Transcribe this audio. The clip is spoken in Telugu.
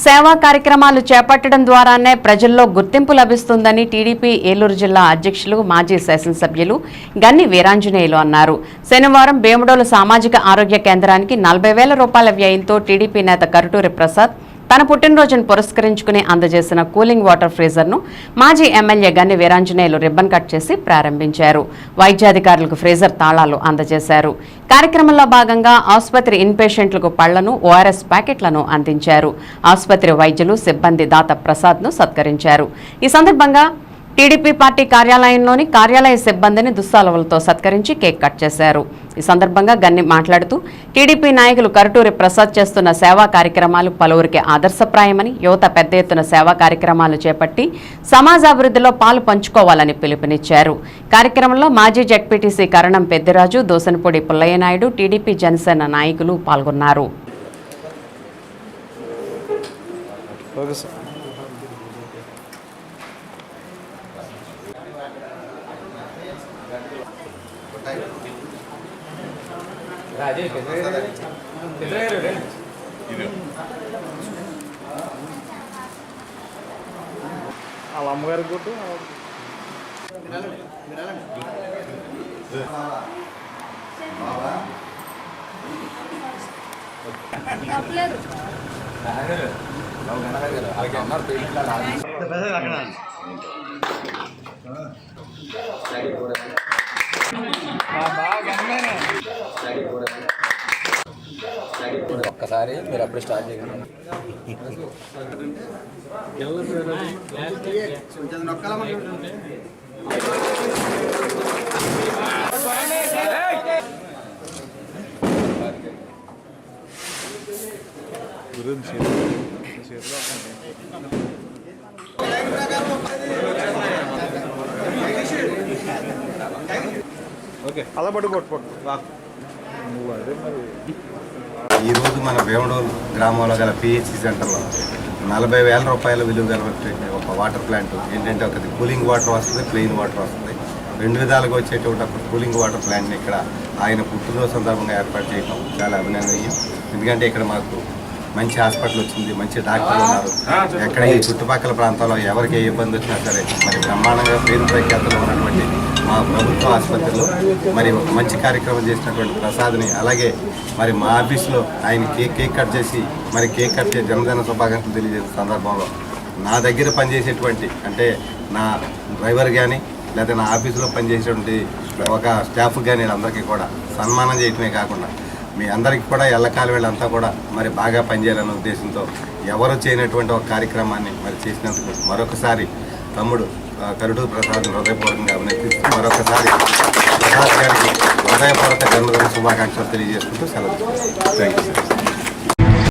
సేవా కార్యక్రమాలు చేపట్టడం ద్వారానే ప్రజల్లో గుర్తింపు లభిస్తుందని టీడీపీ ఏలూరు జిల్లా అధ్యక్షులు మాజీ శాసనసభ్యులు గన్ని వీరాంజనేయులు అన్నారు. శనివారం భీమడోలు సామాజిక ఆరోగ్య కేంద్రానికి నలభై వేల రూపాయల వ్యయంతో టీడీపీ నేత కరుటూరి ప్రసాద్ తన పుట్టినరోజును పురస్కరించుకుని అందజేసిన కూలింగ్ వాటర్ ఫ్రీజర్ను మాజీ MLA Ganni Veeranjaneyulu ribbon cut చేసి ప్రారంభించారు. వైద్యాధికారులకు ఫ్రీజర్ తాళాలు అందజేశారు. కార్యక్రమంలో భాగంగా ఆసుపత్రి ఇన్పేషెంట్లకు పళ్ళను ఓఆర్ఎస్ ప్యాకెట్లను అందించారు. ఆసుపత్రి వైద్యులు సిబ్బంది దాత ప్రసాద్ను సత్కరించారు. ఈ సందర్భంగా టీడీపీ పార్టీ కార్యాలయంలోని కార్యాలయ సిబ్బందిని దుస్సాలవులతో సత్కరించి కేక్ కట్ చేశారు. ఈ సందర్భంగా గన్ని మాట్లాడుతూ టీడీపీ నాయకులు కరుటూరి ప్రసాద్ చేస్తున్న సేవా కార్యక్రమాలు పలువురికి ఆదర్శప్రాయమని యువత పెద్ద ఎత్తున సేవా కార్యక్రమాలు చేపట్టి సమాజాభివృద్ధిలో పాలు పంచుకోవాలని పిలుపునిచ్చారు. కార్యక్రమంలో మాజీ జడ్పీటీసీ కరణం పెద్దిరాజు దోసనపూడి పుల్లయ్య నాయుడు టీడీపీ జనసేన నాయకులు పాల్గొన్నారు. ఓకే సార్ వాళ్ళ అమ్మగారికి కొట్టు. ఒక్కసారి మీరు అప్పుడు స్టార్ట్ చేయగలరు గురించి చేతిలో ఓకే అలా పట్టు పట్టు పట్టు రా నువ్వు అదే మరి ఈరోజు మన వేమడోల్ గ్రామంలో గల పిహెచ్సి సెంటర్లో నలభై వేల రూపాయల విలువ గలటువంటి ఒక వాటర్ ప్లాంట్ ఏంటంటే ఒకటి కూలింగ్ వాటర్ వస్తుంది ప్లెయిన్ వాటర్ వస్తుంది. రెండు విధాలుగా వచ్చేటువంటి ఒక కూలింగ్ వాటర్ ప్లాంట్ని ఇక్కడ ఆయన పుట్టినరోజు సందర్భంగా ఏర్పాటు చేయడం చాలా అభినందనీయం. ఎందుకంటే ఇక్కడ మాకు మంచి హాస్పిటల్ వచ్చింది మంచి డాక్టర్లు ఉన్నారు. ఎక్కడ ఈ చుట్టుపక్కల ప్రాంతాల్లో ఎవరికి ఏ ఇబ్బంది వచ్చినా సరే మరి బ్రహ్మాండంగా పేరు ప్రఖ్యాతలు ఉన్నటువంటి మా ప్రభుత్వ ఆసుపత్రిలో మరి ఒక మంచి కార్యక్రమం చేసినటువంటి ప్రసాద్ని అలాగే మరి మా ఆఫీస్లో ఆయన కేక్ కేక్ కట్ చేసి మరి కేక్ కట్ చేసి జన్మదిన శుభాకాంక్షలు తెలియజేసే సందర్భంలో నా దగ్గర పనిచేసేటువంటి అంటే నా డ్రైవర్ కానీ లేదా నా ఆఫీసులో పనిచేసేటువంటి ఒక స్టాఫ్ కానీ అందరికీ కూడా సన్మానం చేయటమే కాకుండా మీ అందరికి కూడా ఎల్లకాల వీళ్ళంతా కూడా మరి బాగా పనిచేయాలనే ఉద్దేశంతో ఎవరు చేయనటువంటి ఒక కార్యక్రమాన్ని మరి చేసినందుకు మరొకసారి తమ్ముడు కరుడు ప్రసాద్ హృదయపూర్వకంగా అభినందిస్తూ మరొకసారి ప్రసాద్ గారికి హృదయపూర్వక జన్మదిన శుభాకాంక్షలు తెలియజేసుకుంటూ సెలవు థ్యాంక్ యూ సార్.